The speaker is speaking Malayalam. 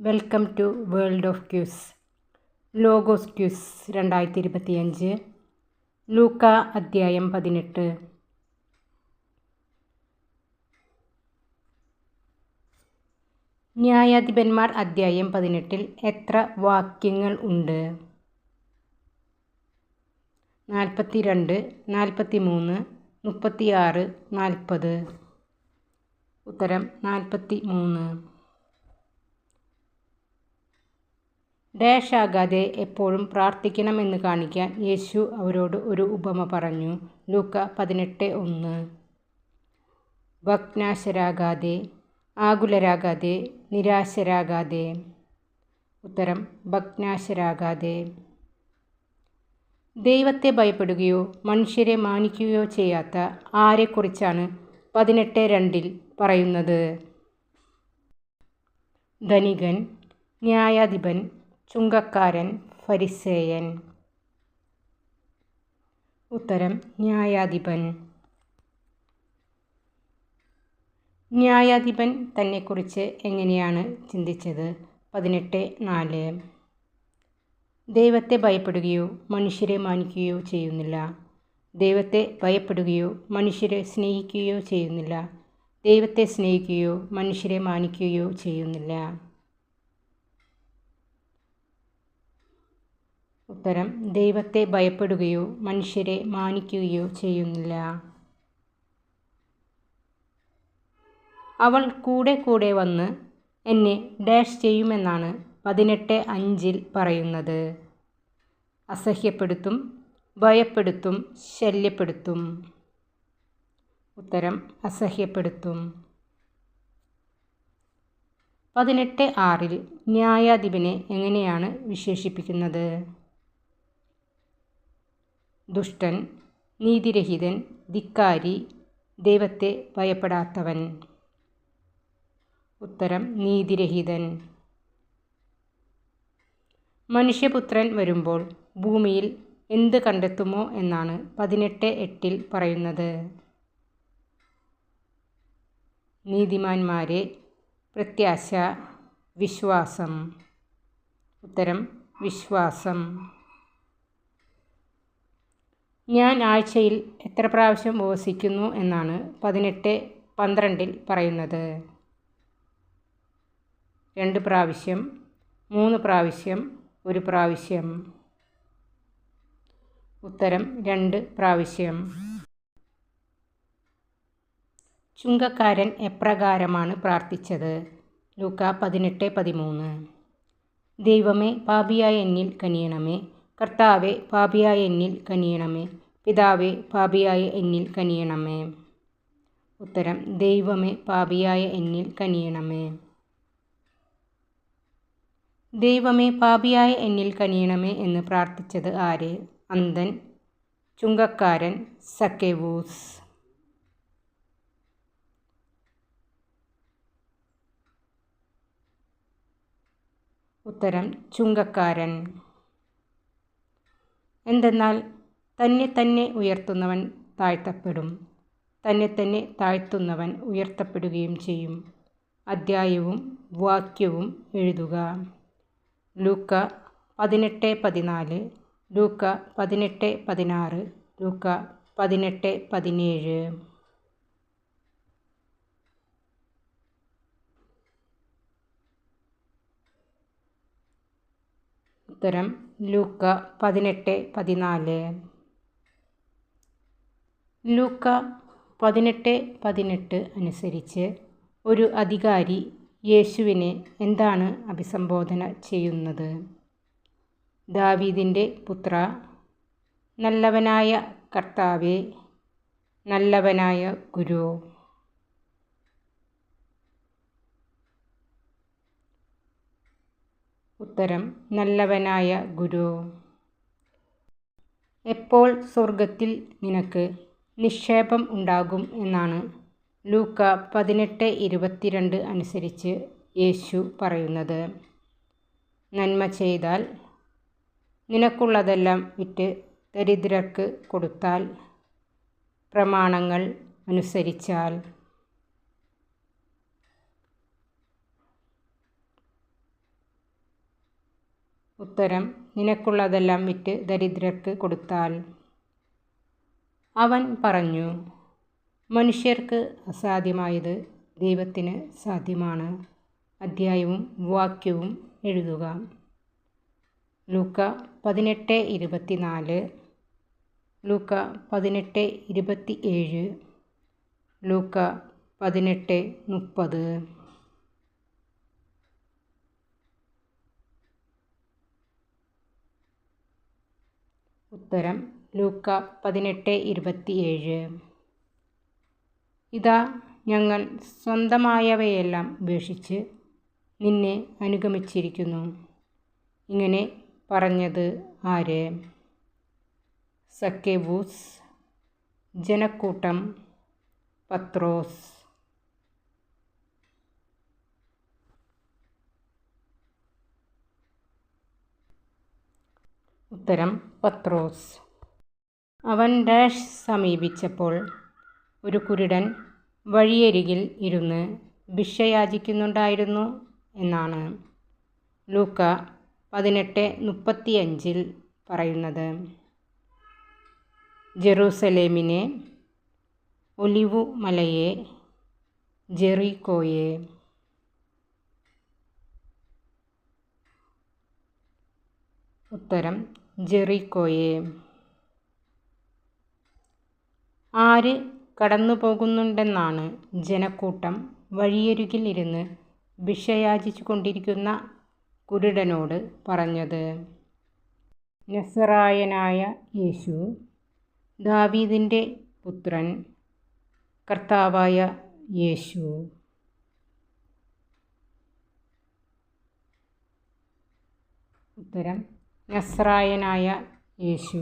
Welcome to world of cues logos cues രണ്ടായിരത്തി ഇരുപത്തിയഞ്ച് ലൂക്ക അദ്ധ്യായം പതിനെട്ട്. ന്യായാധിപന്മാർ അദ്ധ്യായം പതിനെട്ടിൽ എത്ര വാക്യങ്ങൾ ഉണ്ട്? നാൽപ്പത്തി രണ്ട് നാൽപ്പത്തി മൂന്ന് മുപ്പത്തിയാറ് നാൽപ്പത്. ഉത്തരം നാൽപ്പത്തി മൂന്ന് ഡാഷ് ആകാതെ എപ്പോഴും പ്രാർത്ഥിക്കണമെന്ന് കാണിക്കാൻ യേശു അവരോട് ഒരു ഉപമ പറഞ്ഞു. ലൂക്ക പതിനെട്ട് ഒന്ന്. ഭഗ്നാശരാകാതെ ആകുലരാകാതെ നിരാശരാകാതെ. ഉത്തരം ഭഗ്നാശരാകാതെ ദൈവത്തെ ഭയപ്പെടുകയോ മനുഷ്യരെ മാനിക്കുകയോ ചെയ്യാത്ത ആരെക്കുറിച്ചാണ് പതിനെട്ട് രണ്ടിൽ പറയുന്നത്? ധനികൻ ന്യായാധിപൻ ചുങ്കക്കാരൻ ഫരിസേയൻ. ഉത്തരം ന്യായാധിപൻ. ന്യായാധിപൻ തന്നെക്കുറിച്ച് എങ്ങനെയാണ് ചിന്തിച്ചത്? പതിനെട്ട് നാല്. ദൈവത്തെ ഭയപ്പെടുകയോ മനുഷ്യരെ മാനിക്കുകയോ ചെയ്യുന്നില്ല. ദൈവത്തെ ഭയപ്പെടുകയോ മനുഷ്യരെ സ്നേഹിക്കുകയോ ചെയ്യുന്നില്ല. ദൈവത്തെ സ്നേഹിക്കുകയോ മനുഷ്യരെ മാനിക്കുകയോ ചെയ്യുന്നില്ല. ഉത്തരം ദൈവത്തെ ഭയപ്പെടുകയോ മനുഷ്യരെ മാനിക്കുകയോ ചെയ്യുന്നില്ല. അവൾ കൂടെ കൂടെ വന്ന് എന്നെ ഡാഷ് ചെയ്യുമെന്നാണ് പതിനെട്ട് അഞ്ചിൽ പറയുന്നത്. അസഹ്യപ്പെടുത്തും ഭയപ്പെടുത്തും ശല്യപ്പെടുത്തും. ഉത്തരം അസഹ്യപ്പെടുത്തും. പതിനെട്ട് ആറിൽ ന്യായാധിപനെ എങ്ങനെയാണ് വിശേഷിപ്പിക്കുന്നത്? ദുഷ്ടൻ നീതിരഹിതൻ ധിക്കാരി ദൈവത്തെ ഭയപ്പെടാത്തവൻ. ഉത്തരം നീതിരഹിതൻ. മനുഷ്യപുത്രൻ വരുമ്പോൾ ഭൂമിയിൽ എന്ത് കണ്ടെത്തുമോ എന്നാണ് പതിനെട്ട് എട്ടിൽ പറയുന്നത്. നീതിമാന്മാരെ പ്രത്യാശ വിശ്വാസം. ഉത്തരം വിശ്വാസം. ഞാൻ ആഴ്ചയിൽ എത്ര പ്രാവശ്യം ഉപവസിക്കുന്നു എന്നാണ് പതിനെട്ട് പന്ത്രണ്ടിൽ പറയുന്നത്. രണ്ട് പ്രാവശ്യം മൂന്ന് പ്രാവശ്യം ഒരു പ്രാവശ്യം. ഉത്തരം രണ്ട് പ്രാവശ്യം. ചുങ്കക്കാരൻ എപ്രകാരമാണ് പ്രാർത്ഥിച്ചത്? ലൂക്ക പതിനെട്ട് പതിമൂന്ന്. ദൈവമേ പാപിയായ എന്നിൽ കനിയണമേ. കർത്താവെ പാപിയായ എന്നിൽ കനിയണമേ. പിതാവെ പാപിയായ എന്നിൽ കനിയണമേ. ഉത്തരം ദൈവമേ പാപിയായ എന്നിൽ കനിയണമേ. ദൈവമേ പാപിയായ എന്നിൽ കനിയണമേ എന്ന് പ്രാർത്ഥിച്ചത് ആര്? അന്തൻ ചുങ്കക്കാരൻ സക്കേവൂസ്. ഉത്തരം ചുങ്കക്കാരൻ. എന്തെന്നാൽ തന്നെ തന്നെ ഉയർത്തുന്നവൻ താഴ്ത്തപ്പെടും. തന്നെ തന്നെ താഴ്ത്തുന്നവൻ ഉയർത്തപ്പെടുകയും ചെയ്യും. അദ്ധ്യായവും വാക്യവും എഴുതുക. ലൂക്ക പതിനെട്ട് പതിനാല് ലൂക്ക പതിനെട്ട് പതിനാറ് ലൂക്ക പതിനെട്ട് പതിനേഴ്. ഉത്തരം ലൂക്ക പതിനെട്ട് പതിനാല്. ലൂക്ക പതിനെട്ട് പതിനെട്ട് അനുസരിച്ച് ഒരു അധികാരി യേശുവിനെ എന്താണ് അഭിസംബോധന ചെയ്യുന്നത്? ദാവീദിന്റെ പുത്ര നല്ലവനായ കർത്താവെ നല്ലവനായ ഗുരു ഉത്തരം നല്ലവനായ ഗുരു. എപ്പോൾ സ്വർഗത്തിൽ നിനക്ക് നിക്ഷേപം ഉണ്ടാകും എന്നാണ് ലൂക്ക പതിനെട്ട് ഇരുപത്തിരണ്ട് അനുസരിച്ച് യേശു പറയുന്നത്. നന്മ ചെയ്താൽ നിനക്കുള്ളതെല്ലാം വിറ്റ് ദരിദ്രർക്ക് കൊടുത്താൽ പ്രമാണങ്ങൾ അനുസരിച്ചാൽ ഉത്തരം നിനക്കുള്ളതെല്ലാം വിറ്റ് ദരിദ്രർക്ക് കൊടുത്താൽ അവൻ പറഞ്ഞു മനുഷ്യർക്ക് അസാധ്യമായത് ദൈവത്തിന് സാധ്യമാണ്. അധ്യായവും വാക്യവും എഴുതുക ലൂക്ക പതിനെട്ട് ഇരുപത്തിനാല്. ലൂക്ക പതിനെട്ട് ഇരുപത്തി ഏഴ് ലൂക്ക പതിനെട്ട് മുപ്പത്. ഉത്തരം ലൂക്ക പതിനെട്ട് ഇരുപത്തിയേഴ്. ഇതാ ഞങ്ങൾ സ്വന്തമായവയെല്ലാം ഉപേക്ഷിച്ച് നിന്നെ അനുഗമിച്ചിരിക്കുന്നു. ഇങ്ങനെ പറഞ്ഞത് ആര്? സക്കേബൂസ് ജനക്കൂട്ടം പത്രോസ്. ഉത്തരം പത്രോസ്. അവൻ ഡാഷ് സമീപിച്ചപ്പോൾ ഒരു കുരുടൻ വഴിയരികിൽ ഇരുന്ന് ഭിക്ഷയാചിക്കുന്നുണ്ടായിരുന്നു എന്നാണ് ലൂക്ക പതിനെട്ട് മുപ്പത്തിയഞ്ചിൽ പറയുന്നത്. ജെറൂസലേമിനെ ഒലിവു മലയെ ജെറിക്കോയെ ഉത്തരം ജെറിക്കോയെ. ആര് കടന്നു പോകുന്നുണ്ടെന്നാണ് ജനക്കൂട്ടം വഴിയരികിൽ ഇരുന്ന് ഭിക്ഷയാചിച്ചു കൊണ്ടിരിക്കുന്ന കുരുടനോട് പറഞ്ഞത്. നസറായനായ യേശു ദാവീദിന്റെ പുത്രൻ കർത്താവായ യേശു. ഉത്തരം നസ്രായനായ യേശു.